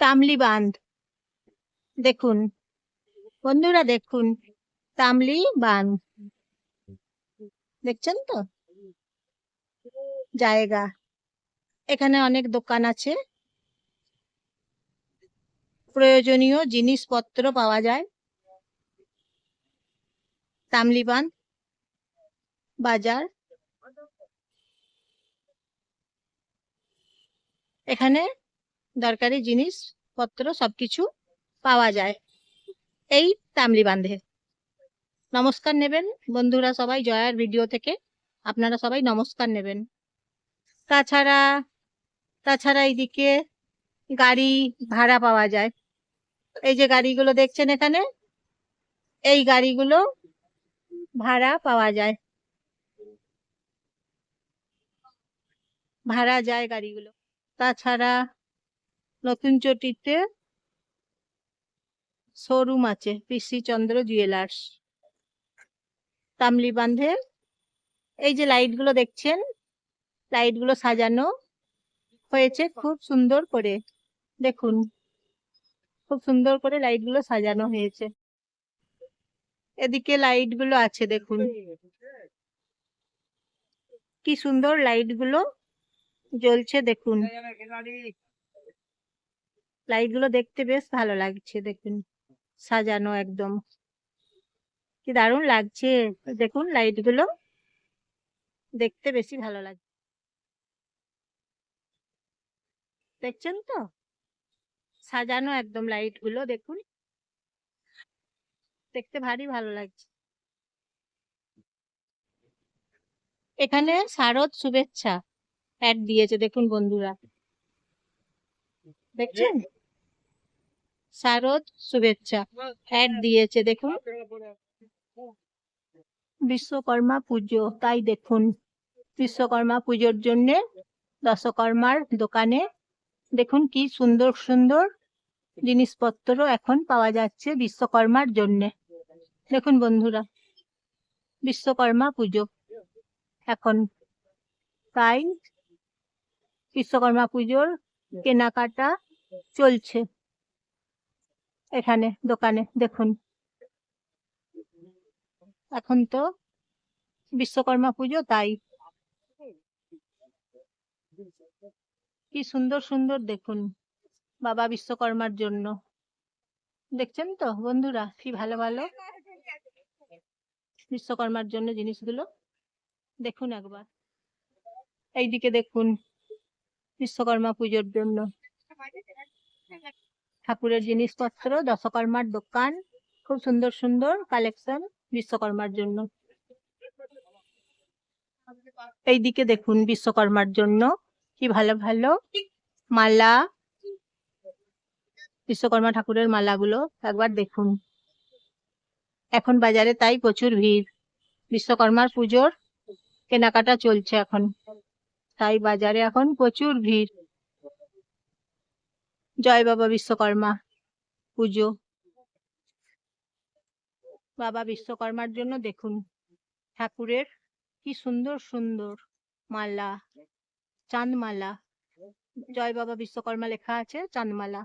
তামলি বাঁধ। দেখুন, বন্ধুরা দেখুন, তামলি বাঁধ। দেখছেন তো? জায়গা। এখানে অনেক দোকান আছে। প্রয়োজনীয় জিনিসপত্র পাওয়া যায়। তামলিবান বাজার। এখানে দরকারি জিনিসপত্র সবকিছু পাওয়া যায়। এই তামলি বাঁধে। নমস্কার নেবেন। বন্ধুরা সবাই জয়ার ভিডিও থেকে আপনারা সবাই নমস্কার নেবেন। তাছাড়া তাছাড়া এইদিকে গাড়ি ভাড়া পাওয়া যায়। এই যে গাড়িগুলো দেখছেন এখানে, এই গাড়িগুলো ভাড়া পাওয়া যায়। ভাড়া যায় গাড়িগুলো। তাছাড়া নতুন চটিতে শোরুম আছে, পিসি চন্দ্র জুয়েলার্স। তামলি বাঁধে। এই যে লাইটগুলো দেখছেন লাইটগুলো সাজানো হয়েছে খুব সুন্দর করে। দেখুন, খুব সুন্দর করে লাইটগুলো সাজানো হয়েছে। এদিকে লাইটগুলো আছে, দেখুন। কি সুন্দর লাইটগুলো জ্বলছে, দেখুন। লাইটগুলো দেখতে বেশ ভালো লাগছে, দেখুন, সাজানো একদম। কি দারুণ লাগছে, দেখুন লাইটগুলো। দেখতে বেশি ভালো লাগছে দেখছেন তো? সাজানো একদম লাইটগুলো, দেখুন। দেখতে ভারী ভালো লাগছে। এখানে শারদ শুভেচ্ছা অ্যাড দিয়েছে, দেখুন বন্ধুরা। দেখছেন? শারদ শুভেচ্ছা। অ্যাড দিয়েছে দেখুন। বিশ্বকর্মা পুজো তাই দেখুন। বিশ্বকর্মা পুজোর জন্য দশকর্মার দোকানে দেখুন কি সুন্দর সুন্দর জিনিসপত্র এখন পাওয়া যাচ্ছে বিশ্বকর্মার জন্য। দেখুন বন্ধুরা বিশ্বকর্মা পুজো। এখন তাই বিশ্বকর্মা পুজোর কেনাকাটা চলছে। এখানে, দোকানে, দেখুন। এখন তো বিশ্বকর্মা পুজো, তাই। কি সুন্দর সুন্দর, দেখুন, বাবা বিশ্বকর্মার জন্য। দেখছেন তো, বন্ধুরা, কি ভালো ভালো? বিশ্বকর্মার জন্য জিনিসগুলো। দেখুন একবার। এইদিকে দেখুন। বিশ্বকর্মা পুজোর জন্য। ঠাকুরের জিনিসপত্র, দশকর্মার দোকান, খুব সুন্দর সুন্দর কালেকশন বিশ্বকর্মার জন্য। এইদিকে দেখুন বিশ্বকর্মার জন্য কি ভালো ভালো মালা, বিশ্বকর্মা ঠাকুরের মালাগুলো, একবার দেখুন। এখন বাজারে তাই প্রচুর ভিড়। বিশ্বকর্মার পুজোর কেনাকাটা চলছে এখন। তাই বাজারে এখন প্রচুর ভিড়। জয় বাবা বিশ্বকর্মা পুজো। বাবা বিশ্বকর্মার জন্য দেখুন, ঠাকুরের কি সুন্দর সুন্দর মালা, চাঁদমালা। জয় বাবা বিশ্বকর্মা লেখা আছে চাঁদমালা।